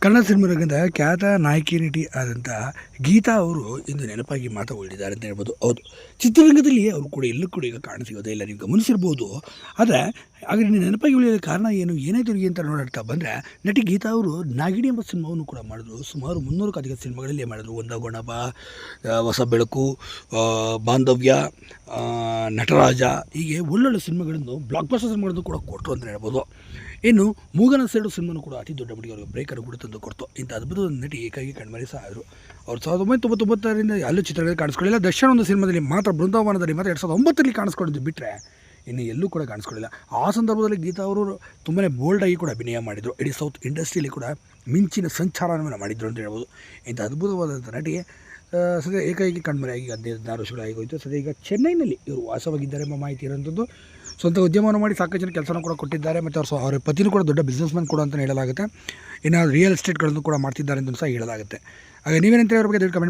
ಕನ್ನಡ ಸಿನಿಮಾರಂಗದ ಖ್ಯಾತ ನಾಯಕಿ ನಟಿ ಆದಂಥ ಗೀತಾ ಅವರು ಇಂದು ನೆನಪಾಗಿ ಮಾತಾ ಉಳಿದಿದ್ದಾರೆ ಅಂತ ಹೇಳ್ಬೋದು. ಹೌದು. ಚಿತ್ರರಂಗದಲ್ಲಿ ಅವರು ಕೂಡ ಎಲ್ಲೂ ಕೂಡ ಈಗ ಕಾಣಸಿಗೋದೇ ಇಲ್ಲ. ನೀವು ಗಮನಿಸಿರ್ಬೋದು. ಆದರೆ, ಆಗ ನೆನಪಾಗಿ ಉಳಿಯೋದ ಕಾರಣ ಏನು, ಏನಾಯ್ತು ತಿರುಗಿ ಅಂತ ನೋಡಾಡ್ತಾ ಬಂದರೆ, ನಟಿ ಗೀತಾ ಅವರು ನಾಗಿಣಿ ಎಂಬ ಸಿನಿಮಾವನ್ನು ಕೂಡ ಮಾಡಿದ್ರು. ಸುಮಾರು ಮುನ್ನೂರಕ್ಕೂ ಅಧಿಕ ಸಿನಿಮಾಗಳಲ್ಲಿ ಮಾಡಿದ್ರು. ಒಂದ ಗೊಣಬ ಹೊಸ ಬೆಳಕು ಬಾಂಧವ್ಯ ನಟರಾಜ, ಹೀಗೆ ಒಳ್ಳೊಳ್ಳೆ ಸಿನಿಮಾಗಳನ್ನು ಬ್ಲಾಕ್ ಬಸ್ಟರ್ ಸಿನಿಮಾಗಳನ್ನು ಕೂಡ ಕೊಟ್ಟರು ಅಂತ ಹೇಳ್ಬೋದು. ಇನ್ನು ಮೂಗನ ಸೇಡು ಸಿನಿಮಾನು ಕೂಡ ಅತಿ ದೊಡ್ಡ ಮಟ್ಟಿಗೆ ಅವರಿಗೆ ಬ್ರೇಕನ್ನು ಕೂಡ ತಂದು ಕೊಡ್ತು. ಇಂಥ ಅದ್ಭುತ ನಟಿ ಏಕಾಗಿ ಕಣ್ಮರೆ ಸಹ ಆದರು. ಅವ್ರು ಸಾವಿರದ ಒಂಬೈನೂರ ತೊಂಬತ್ತೊಂಬತ್ತರಿಂದ ಅಲ್ಲೂ ಚಿತ್ರಗಳಲ್ಲಿ ಕಾಣಿಸ್ಕೊಳ್ಳಿಲ್ಲ. ದರ್ಶನ ಒಂದು ಸಿನಿಮಾದಲ್ಲಿ ಮಾತ್ರ ಬೃಂದಾವನದಲ್ಲಿ ಮಾತ್ರ ಎರಡು ಸಾವಿರದ ಒಂಬತ್ತರಲ್ಲಿ ಕಾಣಿಸ್ಕೊಂಡಿದ್ದು ಬಿಟ್ಟರೆ ಇನ್ನು ಎಲ್ಲೂ ಕೂಡ ಕಾಣಿಸ್ಕೊಳ್ಳಿಲ್ಲ. ಆ ಸಂದರ್ಭದಲ್ಲಿ ಗೀತಾ ಅವರು ತುಂಬಾ ಬೋಲ್ಡಾಗಿ ಕೂಡ ಅಭಿನಯ ಮಾಡಿದರು. ಇಡೀ ಸೌತ್ ಇಂಡಸ್ಟ್ರಿಯಲ್ಲಿ ಕೂಡ ಮಿಂಚಿನ ಸಂಚಾರವನ್ನು ಮಾಡಿದರು ಅಂತ ಹೇಳ್ಬೋದು. ಇಂಥ ಅದ್ಭುತವಾದಂಥ ನಟಿಗೆ ಸದ್ಯ ಏಕೈಕಿ ಕಣ್ಮರೆಯಾಗಿ ಹದಿನೈದು, ಹದಿನಾರು ವರ್ಷಗಳು ಹೋಯಿತು. ಸದ್ಯ ಈಗ ಚೆನ್ನೈನಲ್ಲಿ ಇವರು ವಾಸವಾಗಿದ್ದಾರೆ ಎಂಬ ಮಾಹಿತಿ ಇರೋಂಥದ್ದು ಸ್ವಂತ ಉದ್ಯಮವನ್ನು ಮಾಡಿ ಸಾಕಷ್ಟು ಜನ ಕೆಲಸನ ಕೂಡ ಕೊಟ್ಟಿದ್ದಾರೆ ಮತ್ತು ಅವ್ರ ಅವರ ಪತಿನೂ ಕೂಡ ದೊಡ್ಡ ಬಿಸ್ನೆಸ್ ಮ್ಯಾನ್ ಕೂಡ ಅಂತ ಹೇಳಲಾಗುತ್ತೆ. ಇನ್ನು ರಿಯಲ್ ಎಸ್ಟೇಟ್ಗಳನ್ನು ಕೂಡ ಮಾಡ್ತಿದ್ದಾರೆ ಅಂತ ಸಹ ಹೇಳಲಾಗುತ್ತೆ. ಹಾಗೆ ನೀವೇನಂತ ಅವ್ರ ಬಗ್ಗೆ ಕಮೆಂಟ್